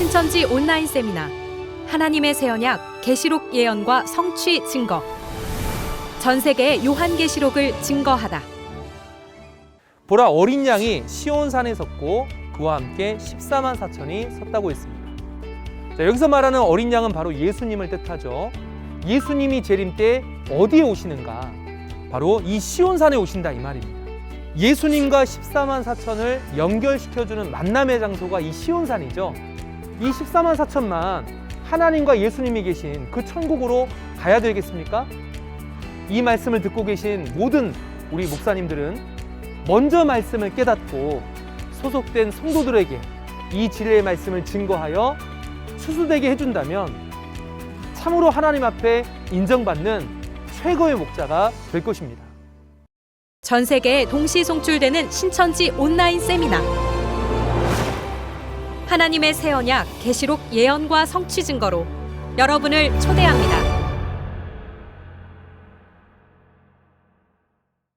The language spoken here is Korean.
신천지 온라인 세미나 하나님의 새 언약 계시록 예언과 성취 증거 전 세계의 요한 계시록을 증거하다. 보라 어린 양이 시온산에 섰고 그와 함께 14만 4천이 섰다고 했습니다. 자, 여기서 말하는 어린 양은 바로 예수님을 뜻하죠. 예수님이 재림 때 어디에 오시는가? 바로 이 시온산에 오신다 이 말입니다. 예수님과 14만 4천을 연결시켜주는 만남의 장소가 이 시온산이죠. 이 14만 4천만 하나님과 예수님이 계신 그 천국으로 가야 되겠습니까? 이 말씀을 듣고 계신 모든 우리 목사님들은 먼저 말씀을 깨닫고 소속된 성도들에게 이 진리의 말씀을 증거하여 수수되게 해준다면 참으로 하나님 앞에 인정받는 최고의 목자가 될 것입니다. 전 세계에 동시 송출되는 신천지 온라인 세미나 하나님의 새 언약 계시록 예언과 성취 증거로 여러분을 초대합니다.